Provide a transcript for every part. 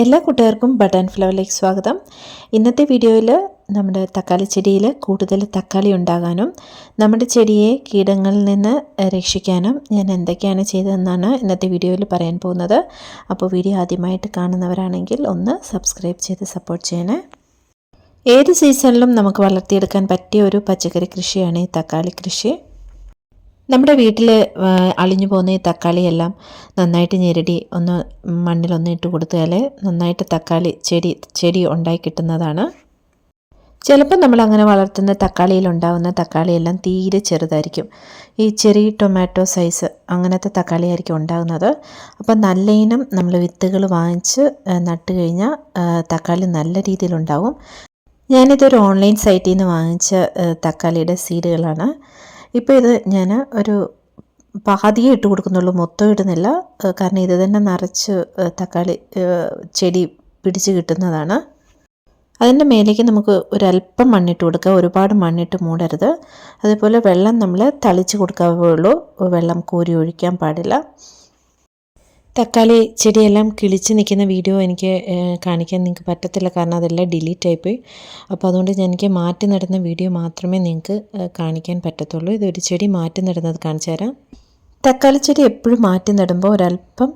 എല്ലാ കൂട്ടുകാർക്കും ബട്ടൺ ഫ്ലവറിലേക്ക് സ്വാഗതം. ഇന്നത്തെ വീഡിയോയിൽ നമ്മുടെ തക്കാളി ചെടിയിൽ കൂടുതൽ തക്കാളി ഉണ്ടാകാനും നമ്മുടെ ചെടിയെ കീടങ്ങളിൽ നിന്ന് രക്ഷിക്കാനും ഞാൻ എന്തൊക്കെയാണ് ചെയ്തതെന്നാണ് ഇന്നത്തെ വീഡിയോയിൽ പറയാൻ പോകുന്നത്. അപ്പോൾ വീഡിയോ ആദ്യമായിട്ട് കാണുന്നവരാണെങ്കിൽ ഒന്ന് സബ്സ്ക്രൈബ് ചെയ്ത് സപ്പോർട്ട് ചെയ്യണേ. ഏത് സീസണിലും നമുക്ക് വളർത്തിയെടുക്കാൻ പറ്റിയ ഒരു പച്ചക്കറി കൃഷിയാണ് ഈ തക്കാളി കൃഷി. നമ്മുടെ വീട്ടിൽ അളിഞ്ഞു പോകുന്ന ഈ തക്കാളിയെല്ലാം നന്നായിട്ട് ഞെരടി ഒന്ന് മണ്ണിലൊന്ന് ഇട്ട് കൊടുത്താൽ നന്നായിട്ട് തക്കാളി ചെടി ചെടി ഉണ്ടായി കിട്ടുന്നതാണ്. ചിലപ്പോൾ നമ്മൾ അങ്ങനെ വളർത്തുന്ന തക്കാളിയിൽ ഉണ്ടാകുന്ന തക്കാളിയെല്ലാം തീരെ ചെറുതായിരിക്കും. ഈ ചെറിയ ടൊമാറ്റോ സൈസ് അങ്ങനത്തെ തക്കാളി ആയിരിക്കും ഉണ്ടാകുന്നത് അപ്പോൾ നല്ല ഇനം നമ്മൾ വിത്തുകൾ വാങ്ങിച്ച് നട്ട് കഴിഞ്ഞാൽ തക്കാളി നല്ല രീതിയിലുണ്ടാവും. ഞാനിതൊരു ഓൺലൈൻ സൈറ്റിൽ നിന്ന് വാങ്ങിച്ച തക്കാളിയുടെ സീഡുകളാണ്. ഇപ്പോൾ ഇത് ഞാൻ ഒരു പാതിയെ ഇട്ട് കൊടുക്കുന്നുള്ളൂ. മൊത്തം ഇടുന്നില്ല. കാരണം ഇത് തന്നെ നിറച്ച് തക്കാളി ചെടി പിടിച്ച് കിട്ടുന്നതാണ്. അതിന്റെ മേലേക്ക് നമുക്ക് ഒരല്പം മണ്ണിട്ട് കൊടുക്കുക ഒരുപാട് മണ്ണിട്ട് മൂടരുത്. അതേപോലെ വെള്ളം നമ്മൾ തളിച്ച് കൊടുക്കാവേ ഉള്ളൂ വെള്ളം കോരി ഒഴിക്കാൻ പാടില്ല. തക്കാളി ചെടിയെല്ലാം കിളിച്ച് നിൽക്കുന്ന വീഡിയോ എനിക്ക് കാണിക്കാൻ നിങ്ങൾക്ക് പറ്റത്തില്ല. കാരണം അതെല്ലാം ഡിലീറ്റ് ആയിപ്പോയി അപ്പോൾ അതുകൊണ്ട് ഞാൻ എനിക്ക് മാറ്റി നടുന്ന വീഡിയോ മാത്രമേ നിങ്ങൾക്ക് കാണിക്കാൻ പറ്റത്തുള്ളൂ. ഇതൊരു ചെടി മാറ്റി നടുന്നത് കാണിച്ചു തരാം. തക്കാളി ചെടി എപ്പോഴും മാറ്റി നടുമ്പോൾ ഒരല്പം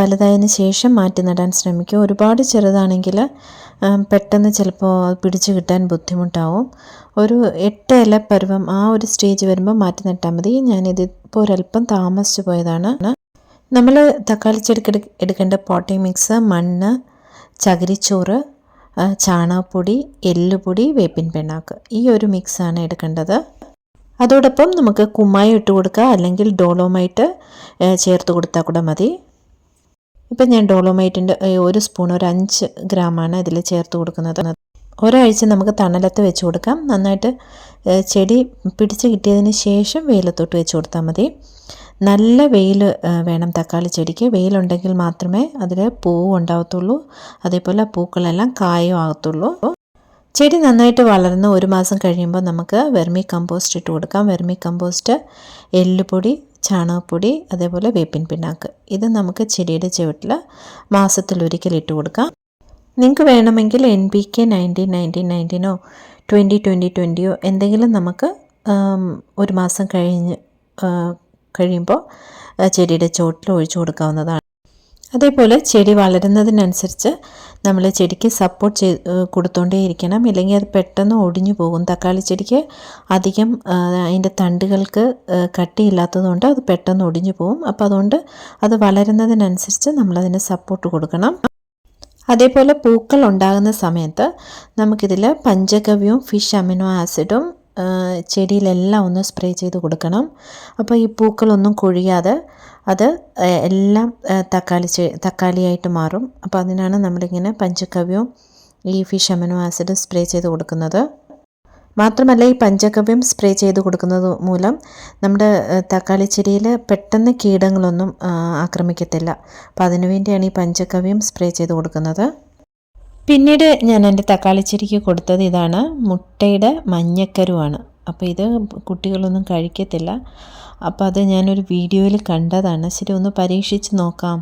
വലുതായതിന് ശേഷം മാറ്റി നടാൻ ശ്രമിക്കുക. ഒരുപാട് ചെറുതാണെങ്കിൽ പെട്ടെന്ന് ചിലപ്പോൾ പിടിച്ചു കിട്ടാൻ ബുദ്ധിമുട്ടാവും. ഒരു എട്ട് ഇല പരുവം ആ ഒരു സ്റ്റേജ് വരുമ്പോൾ മാറ്റി നട്ടാൽ മതി. ഞാനിത് ഇപ്പോൾ ഒരല്പം താമസിച്ചു പോയതാണ്. നമ്മൾ തക്കാളി ചെടിക്ക് എടുക്കേണ്ട പോട്ടി മിക്സ് മണ്ണ് ചകിരിച്ചോറ് ചാണകപ്പൊടി എല്ലുപൊടി വേപ്പിൻ പിണ്ണാക്ക്. ഈ ഒരു മിക്സാണ് എടുക്കേണ്ടത്. അതോടൊപ്പം നമുക്ക് കുമ്മായി ഇട്ട് കൊടുക്കുക അല്ലെങ്കിൽ ഡോളോമൈറ്റ് ചേർത്ത് കൊടുത്താൽ കൂടെ മതി. ഇപ്പം ഞാൻ ഡോളോമൈറ്റിന്റെ ഒരു സ്പൂൺ ഒരു അഞ്ച് ഗ്രാമാണ് ഇതിൽ ചേർത്ത് കൊടുക്കുന്നത്. ഒരാഴ്ച നമുക്ക് തണലത്ത് വെച്ച് കൊടുക്കാം. നന്നായിട്ട് ചെടി പിടിച്ച് കിട്ടിയതിന് ശേഷം വെയിലത്തോട്ട് വെച്ച് കൊടുത്താൽ മതി. നല്ല വെയിൽ വേണം തക്കാളി ചെടിക്ക്. വെയിലുണ്ടെങ്കിൽ മാത്രമേ അതിൽ പൂവ് ഉണ്ടാകത്തുള്ളൂ അതേപോലെ പൂക്കളെല്ലാം കായും ആകത്തുള്ളൂ. ചെടി നന്നായിട്ട് വളർന്ന് ഒരു മാസം കഴിയുമ്പോൾ നമുക്ക് വെർമി കമ്പോസ്റ്റ് ഇട്ട് കൊടുക്കാം. വെർമി കമ്പോസ്റ്റ് എല്ലുപൊടി ചാണകപ്പൊടി അതേപോലെ വേപ്പിൻ പിണ്ണാക്ക്. ഇത് നമുക്ക് ചെടിയുടെ ചുവട്ടിൽ മാസത്തിലൊരിക്കൽ ഇട്ട് കൊടുക്കാം. നിങ്ങൾക്ക് വേണമെങ്കിൽ N P K nineteen nineteen നയന്റീനോ twenty twenty ട്വന്റിയോ എന്തെങ്കിലും നമുക്ക് ഒരു മാസം കഴിഞ്ഞ് കഴിയുമ്പോൾ ചെടിയുടെ ചോട്ടിൽ ഒഴിച്ചു കൊടുക്കാവുന്നതാണ്. അതേപോലെ ചെടി വളരുന്നതിനനുസരിച്ച് നമ്മൾ ചെടിക്ക് സപ്പോർട്ട് ചെയ്ത് കൊടുത്തോണ്ടേയിരിക്കണം ഇല്ലെങ്കിൽ അത് പെട്ടെന്ന് ഒടിഞ്ഞു പോകും. തക്കാളി ചെടിക്ക് അധികം അതിന്റെ തണ്ടുകൾക്ക് കട്ടിയില്ലാത്തതുകൊണ്ട് അത് പെട്ടെന്ന് ഒടിഞ്ഞു പോകും. അപ്പോൾ അതുകൊണ്ട് അത് വളരുന്നതിനനുസരിച്ച് നമ്മളതിന് സപ്പോർട്ട് കൊടുക്കണം. അതേപോലെ പൂക്കൾ ഉണ്ടാകുന്ന സമയത്ത് നമുക്കിതിൽ പഞ്ചഗവ്യവും ഫിഷ് അമിനോ ആസിഡും ചെടിയിലെല്ലാം ഒന്ന് സ്പ്രേ ചെയ്ത് കൊടുക്കണം. അപ്പോൾ ഈ പൂക്കളൊന്നും കൊഴിയാതെ അത് എല്ലാം തക്കാളി തക്കാളിയായിട്ട് മാറും. അപ്പോൾ അതിനാണ് നമ്മളിങ്ങനെ പഞ്ചകവ്യവും ഈ ഫിഷ് അമിനോ ആസിഡ് സ്പ്രേ ചെയ്ത് കൊടുക്കുന്നത്. മാത്രമല്ല ഈ പഞ്ചകവ്യം സ്പ്രേ ചെയ്ത് കൊടുക്കുന്നത് മൂലം നമ്മുടെ തക്കാളി ചെടിയിൽ പെട്ടെന്ന് കീടങ്ങളൊന്നും ആക്രമിക്കത്തില്ല. അപ്പോൾ അതിനുവേണ്ടിയാണ് ഈ പഞ്ചകവ്യം സ്പ്രേ ചെയ്ത് കൊടുക്കുന്നത്. പിന്നീട് ഞാൻ എന്റെ തക്കാളി ചെടിക്ക് കൊടുത്തത് ഇതാണ്. മുട്ടയുടെ മഞ്ഞക്കരുവാണ്. അപ്പോൾ ഇത് കുട്ടികളൊന്നും കഴിക്കത്തില്ല. അപ്പോൾ അത് ഞാനൊരു വീഡിയോയിൽ കണ്ടതാണ്. ശരി ഒന്ന് പരീക്ഷിച്ച് നോക്കാം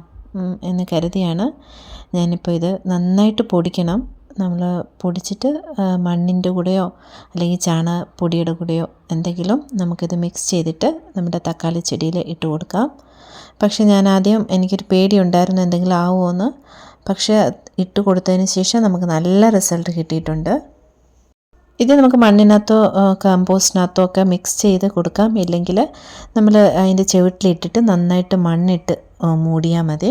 എന്ന് കരുതിയാണ്. ഞാനിപ്പോൾ ഇത് നന്നായിട്ട് പൊടിക്കണം. നമ്മൾ പൊടിച്ചിട്ട് മണ്ണിന്റെ കൂടെയോ അല്ലെങ്കിൽ ചാണകപ്പൊടിയുടെ കൂടെയോ എന്തെങ്കിലും നമുക്കിത് മിക്സ് ചെയ്തിട്ട് നമ്മുടെ തക്കാളി ചെടിയിൽ ഇട്ട് കൊടുക്കാം. പക്ഷേ ഞാൻ ആദ്യം എനിക്കൊരു പേടി ഉണ്ടായിരുന്നു എന്തെങ്കിലും ആവുമോ എന്ന്. പക്ഷേ ഇട്ട് കൊടുത്തതിന് ശേഷം നമുക്ക് നല്ല റിസൾട്ട് കിട്ടിയിട്ടുണ്ട്. ഇത് നമുക്ക് മണ്ണിനകത്തോ കമ്പോസ്റ്റിനകത്തോ ഒക്കെ മിക്സ് ചെയ്ത് കൊടുക്കാം. ഇല്ലെങ്കിൽ നമ്മൾ അതിന്റെ ചുവട്ടിലിട്ടിട്ട് നന്നായിട്ട് മണ്ണിട്ട് മൂടിയാൽ മതി.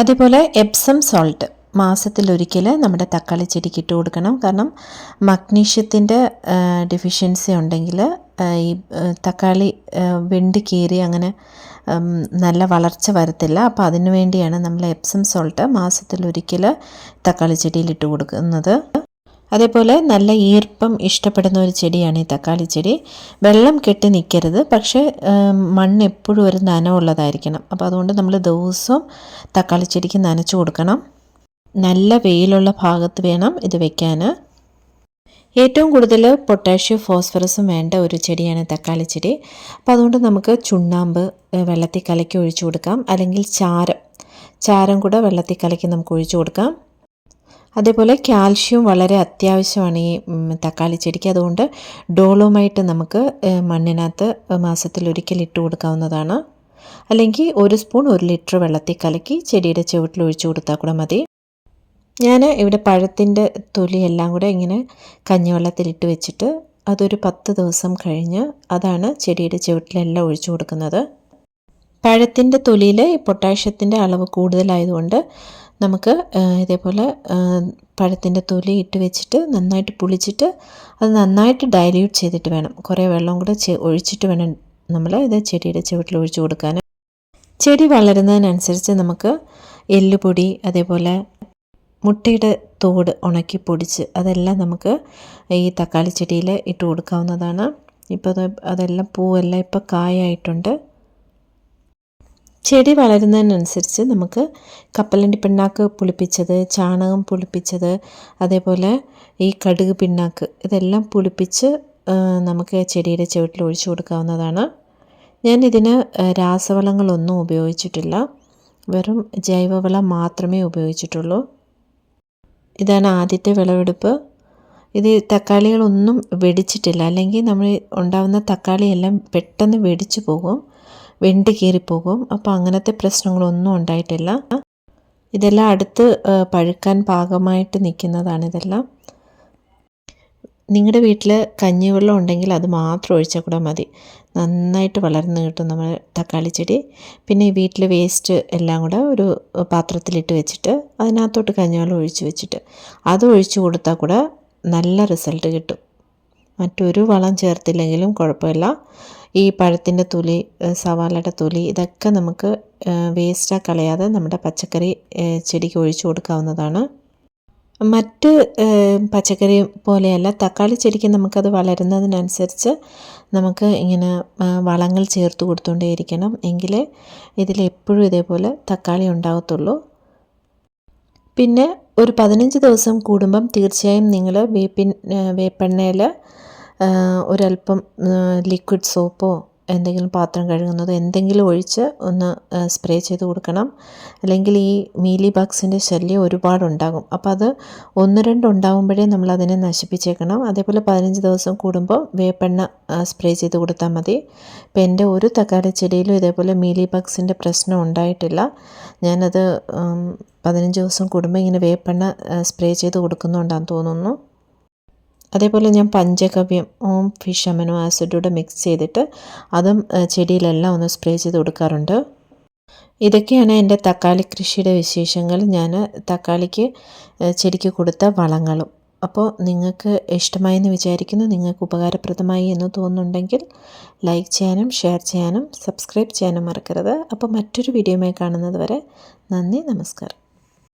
അതേപോലെ എപ്സം സോൾട്ട് മാസത്തിലൊരിക്കൽ നമ്മുടെ തക്കാളി ചെടിക്ക് ഇട്ട് കൊടുക്കണം. കാരണം മഗ്നീഷ്യത്തിന്റെ ഡെഫിഷ്യൻസി ഉണ്ടെങ്കിൽ ഈ തക്കാളി വെണ്ടി കീറി അങ്ങനെ നല്ല വളർച്ച വരത്തില്ല. അപ്പോൾ അതിനു വേണ്ടിയാണ് നമ്മൾ എപ്സം സോൾട്ട് മാസത്തിൽ മാസത്തിലൊരിക്കൽ തക്കാളി ചെടിയിൽ ഇട്ട് കൊടുക്കുന്നത്. അതേപോലെ നല്ല ഈർപ്പം ഇഷ്ടപ്പെടുന്ന ഒരു ചെടിയാണ് ഈ തക്കാളി ചെടി. വെള്ളം കെട്ടി നിൽക്കരുത് പക്ഷേ മണ്ണ് എപ്പോഴും ഒരു നനവുള്ളതായിരിക്കണം. അപ്പോൾ അതുകൊണ്ട് നമ്മൾ ദിവസവും തക്കാളി ചെടിക്ക് നനച്ചു കൊടുക്കണം. നല്ല വെയിലുള്ള ഭാഗത്ത് വേണം ഇത് വെക്കാൻ ഏറ്റവും കൂടുതൽ പൊട്ടാഷ്യം ഫോസ്ഫറസും വേണ്ട ഒരു ചെടിയാണ് തക്കാളി ചെടി. അപ്പോൾ അതുകൊണ്ട് നമുക്ക് ചുണ്ണാമ്പ് വെള്ളത്തിൽ കലക്കി ഒഴിച്ചു കൊടുക്കാം. അല്ലെങ്കിൽ ചാരം. ചാരം കൂടെ വെള്ളത്തിൽ കലക്കി നമുക്ക് ഒഴിച്ചു കൊടുക്കാം. അതേപോലെ കാൽഷ്യം വളരെ അത്യാവശ്യമാണ് ഈ തക്കാളി ചെടിക്ക്. അതുകൊണ്ട് ഡോളോമായിട്ട് നമുക്ക് മണ്ണിനകത്ത് മാസത്തിൽ ഒരിക്കൽ ഇട്ട് കൊടുക്കാവുന്നതാണ്. അല്ലെങ്കിൽ ഒരു സ്പൂൺ ഒരു ലിറ്റർ വെള്ളത്തിൽ കലക്കി ചെടിയുടെ ചുവട്ടിൽ ഒഴിച്ചു കൊടുത്താൽ കൂടെ മതി. ഞാൻ ഇവിടെ പഴത്തിന്റെ തൊലി എല്ലാം കൂടെ ഇങ്ങനെ കഞ്ഞിവെള്ളത്തിലിട്ട് വെച്ചിട്ട് അതൊരു പത്ത് ദിവസം കഴിഞ്ഞ് അതാണ് ചെടിയുടെ ചുവട്ടിലെല്ലാം ഒഴിച്ചു കൊടുക്കുന്നത്. പഴത്തിന്റെ തൊലിയിൽ ഈ പൊട്ടാഷ്യത്തിന്റെ അളവ് കൂടുതലായതുകൊണ്ട് നമുക്ക് ഇതേപോലെ പഴത്തിന്റെ തൊലി ഇട്ട് വെച്ചിട്ട് നന്നായിട്ട് പുളിച്ചിട്ട് അത് നന്നായിട്ട് ഡയല്യൂട്ട് ചെയ്തിട്ട് വേണം. കുറേ വെള്ളം കൂടെ ഒഴിച്ചിട്ട് വേണം നമ്മൾ ഇത് ചെടിയുടെ ചുവട്ടിൽ ഒഴിച്ചു കൊടുക്കാൻ ചെടി വളരുന്നതിനനുസരിച്ച് നമുക്ക് എല്ലുപൊടി അതേപോലെ മുട്ടയുടെ തോട് ഉണക്കി പൊടിച്ച് അതെല്ലാം നമുക്ക് ഈ തക്കാളി ചെടിയിൽ ഇട്ട് കൊടുക്കാവുന്നതാണ്. ഇപ്പോൾ അത് അതെല്ലാം പൂവെല്ലാം ഇപ്പോൾ കായായിട്ടുണ്ട്. ചെടി വളരുന്നതിനനുസരിച്ച് നമുക്ക് കപ്പലണ്ടി പിണ്ണാക്ക് പുളിപ്പിച്ചത് ചാണകം പുളിപ്പിച്ചത് അതേപോലെ ഈ കടുക് പിണ്ണാക്ക് ഇതെല്ലാം പുളിപ്പിച്ച് നമുക്ക് ചെടിയുടെ ചുവട്ടിൽ ഒഴിച്ചു കൊടുക്കാവുന്നതാണ്. ഞാൻ ഇതിന് രാസവളങ്ങളൊന്നും ഉപയോഗിച്ചിട്ടില്ല. വെറും ജൈവവളം മാത്രമേ ഉപയോഗിച്ചിട്ടുള്ളൂ. ഇതാണ് ആദ്യത്തെ വിളവെടുപ്പ്. ഇത് തക്കാളികളൊന്നും വെടിച്ചിട്ടില്ല. അല്ലെങ്കിൽ നമ്മൾ ഉണ്ടാകുന്ന തക്കാളിയെല്ലാം പെട്ടെന്ന് വെടിച്ചു പോകും. വെണ്ടി കീറിപ്പോകും. അപ്പോൾ അങ്ങനത്തെ പ്രശ്നങ്ങളൊന്നും ഉണ്ടായിട്ടില്ല. ഇതെല്ലാം അടുത്ത് പഴുക്കാൻ പാകമായിട്ട് നിൽക്കുന്നതാണ് ഇതെല്ലാം. നിങ്ങളുടെ വീട്ടിൽ കഞ്ഞിവെള്ളം ഉണ്ടെങ്കിൽ അത് മാത്രം ഒഴിച്ചാൽ കൂടെ മതി. നന്നായിട്ട് വളർന്ന് കിട്ടും നമ്മൾ തക്കാളി ചെടി. പിന്നെ വീട്ടിൽ വേസ്റ്റ് എല്ലാം കൂടെ ഒരു പാത്രത്തിലിട്ട് വെച്ചിട്ട് അതിനകത്തോട്ട് കഞ്ഞിവെള്ളം ഒഴിച്ച് വെച്ചിട്ട് അത് ഒഴിച്ചു കൊടുത്താൽ കൂടെ നല്ല റിസൾട്ട് കിട്ടും. മറ്റൊരു വളം ചേർത്തില്ലെങ്കിലും കുഴപ്പമില്ല. ഈ പഴത്തിന്റെ തൊലി സവാളയുടെ തൊലി ഇതൊക്കെ നമുക്ക് വേസ്റ്റാ കളയാതെ നമ്മുടെ പച്ചക്കറി ചെടിക്ക് ഒഴിച്ചു കൊടുക്കാവുന്നതാണ്. മറ്റ് പച്ചക്കറി പോലെയല്ല തക്കാളി ചെടിക്ക് നമുക്കത് വളരുന്നതിനനുസരിച്ച് നമുക്ക് ഇങ്ങനെ വളങ്ങൾ ചേർത്ത് കൊടുത്തുകൊണ്ടേയിരിക്കണം എങ്കിലേ ഇതിലെപ്പോഴും ഇതേപോലെ തക്കാളി ഉണ്ടാകത്തുള്ളൂ പിന്നെ ഒരു പതിനഞ്ച് ദിവസം കൂടുമ്പം തീർച്ചയായും നിങ്ങൾ വേപ്പിൻ വേപ്പെണ്ണയിൽ ഒരല്പം ലിക്വിഡ് സോപ്പോ എന്തെങ്കിലും പാത്രം കഴുകുന്നത് എന്തെങ്കിലും ഒഴിച്ച് ഒന്ന് സ്പ്രേ ചെയ്ത് കൊടുക്കണം. അല്ലെങ്കിൽ ഈ മീലി ബഗ്സിന്റെ ശല്യം ഒരുപാടുണ്ടാകും. അപ്പോൾ അത് ഒന്ന് രണ്ട് ഉണ്ടാകുമ്പോഴേ നമ്മൾ അതിനെ നശിപ്പിച്ചേക്കണം. അതേപോലെ പതിനഞ്ച് ദിവസം കൂടുമ്പോൾ വേപ്പെണ്ണ സ്പ്രേ ചെയ്ത് കൊടുത്താൽ മതി. ഇപ്പം എന്റെ ഒരു തക്കാളി ചെടിയിലും ഇതേപോലെ മീലി ബഗ്സിന്റെ പ്രശ്നം ഉണ്ടായിട്ടില്ല. ഞാനത് പതിനഞ്ച് ദിവസം കൂടുമ്പോൾ ഇങ്ങനെ വേപ്പെണ്ണ സ്പ്രേ ചെയ്ത് കൊടുക്കുന്നുണ്ടാന്ന് തോന്നുന്നു. അതേപോലെ ഞാൻ പഞ്ചഗവ്യം ഓം ഫിഷ് അമിനോ ആസിഡൂടെ മിക്സ് ചെയ്തിട്ട് അതും ചെടിയിലെല്ലാം ഒന്ന് സ്പ്രേ ചെയ്ത് കൊടുക്കാറുണ്ട്. ഇതൊക്കെയാണ് എന്റെ തക്കാളി കൃഷിയുടെ വിശേഷങ്ങൾ. ഞാൻ തക്കാളിക്ക് ചെടിക്ക് കൊടുത്ത വളങ്ങളും. അപ്പോൾ നിങ്ങൾക്ക് ഇഷ്ടമായി എന്ന് വിചാരിക്കുന്നു നിങ്ങൾക്ക് ഉപകാരപ്രദമായി എന്ന് തോന്നുന്നുണ്ടെങ്കിൽ ലൈക്ക് ചെയ്യാനും ഷെയർ ചെയ്യാനും സബ്സ്ക്രൈബ് ചെയ്യാനും മറക്കരുത്. അപ്പോൾ മറ്റൊരു വീഡിയോയുമായി കാണുന്നത് വരെ നന്ദി നമസ്കാരം.